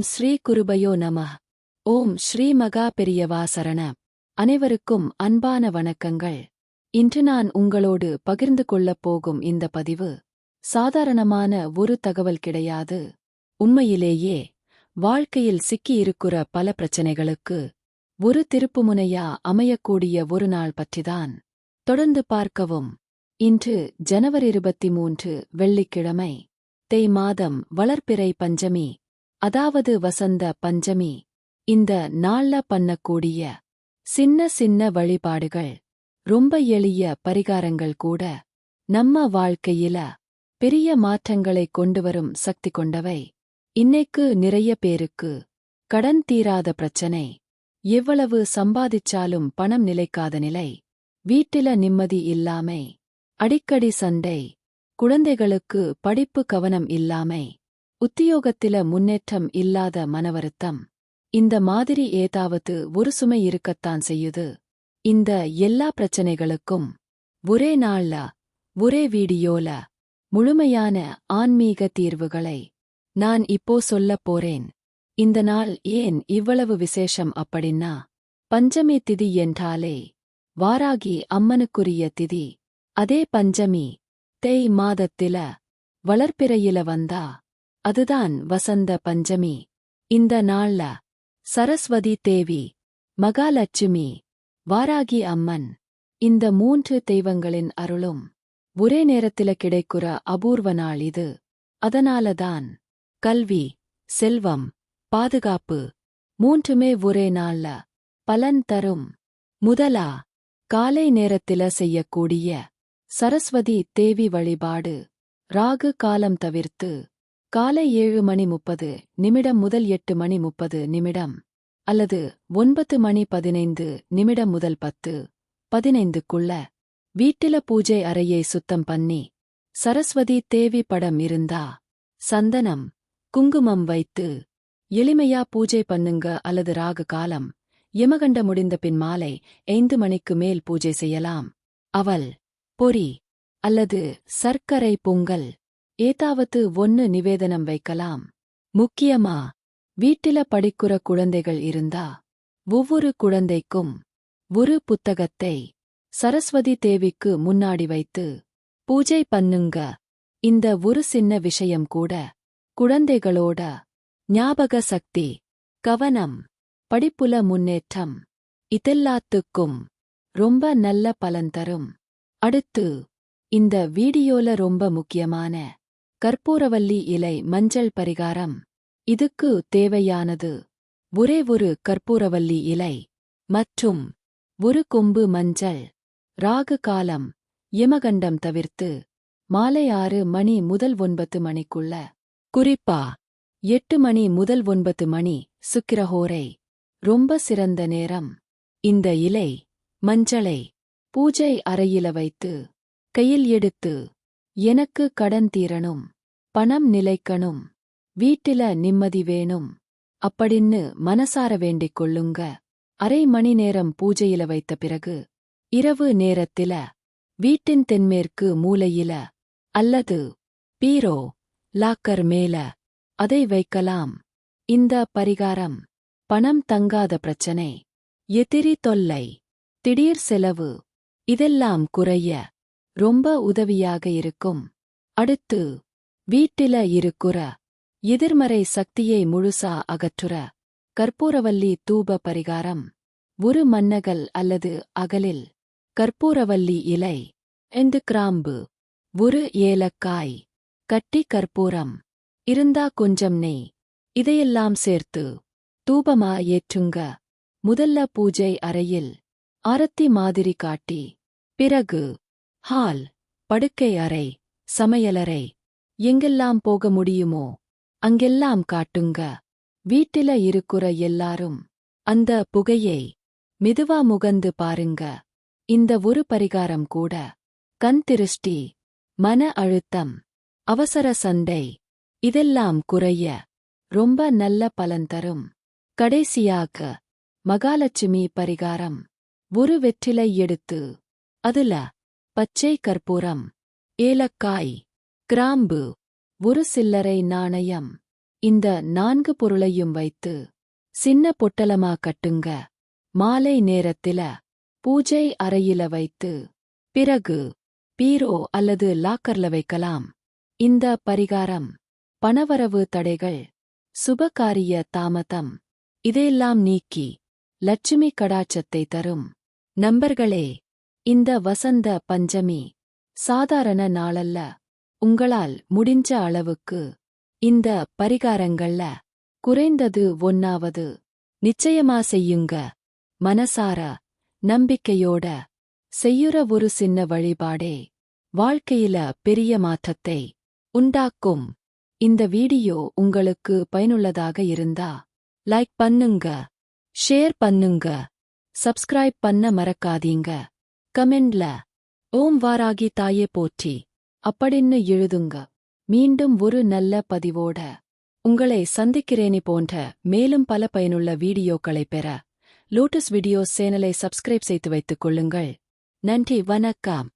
ஓம் ஸ்ரீ குருபயோ நம. ஓம் ஸ்ரீ மகா பெரியவா சரண. அனைவருக்கும் அன்பான வணக்கங்கள். இன்று நான் உங்களோடு பகிர்ந்து கொள்ளப் போகும் இந்த பதிவு சாதாரணமான ஒரு தகவல் கிடையாது. உண்மையிலேயே வாழ்க்கையில் சிக்கியிருக்கிற பல பிரச்சனைகளுக்கு ஒரு திருப்புமுனையா அமையக்கூடிய ஒரு நாள் பற்றிதான் தொடர்ந்து பார்க்கவும். இன்று ஜனவரி இருபத்தி மூன்று வெள்ளிக்கிழமை தேய் மாதம் வளர்ப்பிறை பஞ்சமி அதாவது வசந்த பஞ்சமி இந்த நாள்ல பண்ணக்கூடிய சின்ன சின்ன வழிபாடுகள் ரொம்ப எளிய பரிகாரங்கள் கூட நம்ம வாழ்க்கையில பெரிய மாற்றங்களை கொண்டுவரும் சக்தி கொண்டவை. இன்னைக்கு நிறைய பேருக்கு கடன் தீராத பிரச்சனை எவ்வளவு சம்பாதிச்சாலும் பணம் நிலைக்காத நிலை வீட்டில நிம்மதி இல்லாமை அடிக்கடி சண்டை குழந்தைகளுக்கு படிப்பு கவனம் இல்லாமை உத்தியோகத்தில முன்னேற்றம் இல்லாத மனவருத்தம். இந்த மாதிரி ஏதாவது ஒரு சுமை இருக்கத்தான் செய்யுது. இந்த எல்லா பிரச்சனைகளுக்கும் ஒரே நாள்ல ஒரே வீடியோல முழுமையான ஆன்மீக தீர்வுகளை நான் இப்போ சொல்லப் போறேன். இந்த நாள் ஏன் இவ்வளவு விசேஷம் அப்படின்னா பஞ்சமி திதி என்றாலே வாராகி அம்மனுக்குரிய திதி. அதே பஞ்சமி தேய் மாதத்தில வளர்ப்பிறையில வந்தா அதுதான் வசந்த பஞ்சமி. இந்த நாள்ல சரஸ்வதி தேவி மகாலட்சுமி வாராகி அம்மன் இந்த மூன்று தெய்வங்களின் அருளும் ஒரே நேரத்தில கிடைக்குற அபூர்வ நாள் இது. அதனாலதான் கல்வி செல்வம் பாதுகாப்பு மூன்றுமே ஒரே நாள்ல பலன் தரும். முதலா காலை நேரத்தில செய்யக்கூடிய சரஸ்வதி தேவி வழிபாடு ராகு காலம் தவிர்த்து காலை ஏழு மணி முப்பது நிமிடம் முதல் எட்டு மணி முப்பது நிமிடம் அல்லது ஒன்பது மணி பதினைந்து நிமிடம் முதல் பத்து பதினைந்துக்குள்ள வீட்டில பூஜை அறையை சுத்தம் பண்ணி சரஸ்வதி தேவி படம் இருந்தா சந்தனம் குங்குமம் வைத்து எளிமையா பூஜை பண்ணுங்க அல்லது ராகு காலம் யமகண்ட முடிந்த பின் மாலை ஐந்து மணிக்கு மேல் பூஜை செய்யலாம். அவல் பொரி அல்லது சர்க்கரை பொங்கல் ஏதாவது ஒன்னு நிவேதனம் வைக்கலாம். முக்கியமா வீட்டில படிக்கிற குழந்தைகள் இருந்தா ஒவ்வொரு குழந்தைக்கும் ஒரு புத்தகத்தை சரஸ்வதி தேவிக்கு முன்னாடி வைத்து பூஜை பண்ணுங்க. இந்த ஒரு சின்ன விஷயம் கூட குழந்தைகளோட ஞாபக சக்தி கவனம் படிப்புல முன்னேற்றம் இதெல்லாத்துக்கும் ரொம்ப நல்ல பலன் தரும். அடுத்து இந்த வீடியோல ரொம்ப முக்கியமான கற்பூரவல்லி இலை மஞ்சள் பரிகாரம். இதுக்கு தேவையானது ஒரே ஒரு கற்பூரவல்லி இலை மற்றும் ஒரு கொம்பு மஞ்சள். ராகு காலம் யமகண்டம் தவிர்த்து மாலை ஆறு மணி முதல் ஒன்பது மணிக்குள்ள. குறிப்பா எட்டு மணி முதல் ஒன்பது மணி சுக்கிரஹோரை. ரொம்ப சிறந்த நேரம். இந்த இலை மஞ்சளை பூஜை அறையில வைத்து கையில் எடுத்து எனக்கு கடன் தீரணும் பணம் நிலைக்கணும் வீட்டில நிம்மதி வேணும் அப்படின்னு மனசார வேண்டிக் கொள்ளுங்க. அரை மணி நேரம் பூஜையில வைத்த பிறகு இரவு நேரத்தில வீட்டின் தென்மேற்கு மூலையில அல்லது பீரோ லாக்கர் மேல அதை வைக்கலாம். இந்த பரிகாரம் பணம் தங்காத பிரச்சனை எதிரி தொல்லை திடீர் செலவு இதெல்லாம் குறைய ரொம்ப உதவியாக இருக்கும். அடுத்து வீட்டில இருக்குற எதிர்மறை சக்தியை முழுசா அகற்றுற கற்பூரவல்லி தூப பரிகாரம். ஒரு மன்னகல் அல்லது அகலில் கற்பூரவல்லி இலை எந்து கிராம்பு ஒரு ஏலக்காய் கட்டி கற்பூரம் இருந்தா கொஞ்சம் நெய் இதையெல்லாம் சேர்த்து தூபமா ஏற்றுங்க. முதல்ல பூஜை அறையில் ஆரத்தி மாதிரி காட்டி பிறகு ஹால் படுக்கை அறை சமையலறை எங்கெல்லாம் போக முடியுமோ அங்கெல்லாம் காட்டுங்க. வீட்டில இருக்குற எல்லாரும் அந்த புகையை மெதுவா முகந்து பாருங்க. இந்த ஒரு பரிகாரம் கூட கண் திருஷ்டி மன அழுத்தம் அவசர சண்டை இதெல்லாம் குறைய ரொம்ப நல்ல பலன் தரும். கடைசியாக மகாலட்சுமி பரிகாரம் ஒரு வெற்றிலை எடுத்து அதுல பச்சை கற்பூரம். ஏலக்காய். கிராம்பு. ஒரு சில்லறை நாணயம். இந்த நான்கு பொருளையும் வைத்து சின்ன பொட்டலமா கட்டுங்க. மாலை நேரத்தில பூஜை அறையில வைத்து. பிறகு பீரோ அல்லது லாக்கர்ல வைக்கலாம். இந்த பரிகாரம் பணவரவு தடைகள் சுபகாரிய தாமதம் இதையெல்லாம் நீக்கி லட்சுமி கடாட்சத்தை தரும். நம்பர்களே இந்த வசந்த பஞ்சமி சாதாரண நாளல்ல உங்களால் முடிஞ்ச அளவுக்கு இந்த பரிகாரங்கள்ல குறைந்தது ஒன்னாவது நிச்சயமா செய்யுங்க. மனசார நம்பிக்கையோட செய்யுற ஒரு சின்ன வழிபாடே வாழ்க்கையில பெரிய மாற்றத்தை உண்டாக்கும். இந்த வீடியோ உங்களுக்கு பயனுள்ளதாக இருந்தா லைக் பண்ணுங்க ஷேர் பண்ணுங்க சப்ஸ்கிரைப் பண்ண மறக்காதீங்க. கமெண்ட்ல ஓம் வாராகி தாயே போற்றி. அப்படின்னு எழுதுங்க. மீண்டும் ஒரு நல்ல பதிவோட. உங்களை சந்திக்கிறேனி போன்ற மேலும் பல பயனுள்ள வீடியோக்களை பெற லோட்டஸ் வீடியோஸ் சேனலை சப்ஸ்கிரைப் செய்து வைத்துக் கொள்ளுங்கள். நன்றி வணக்கம்.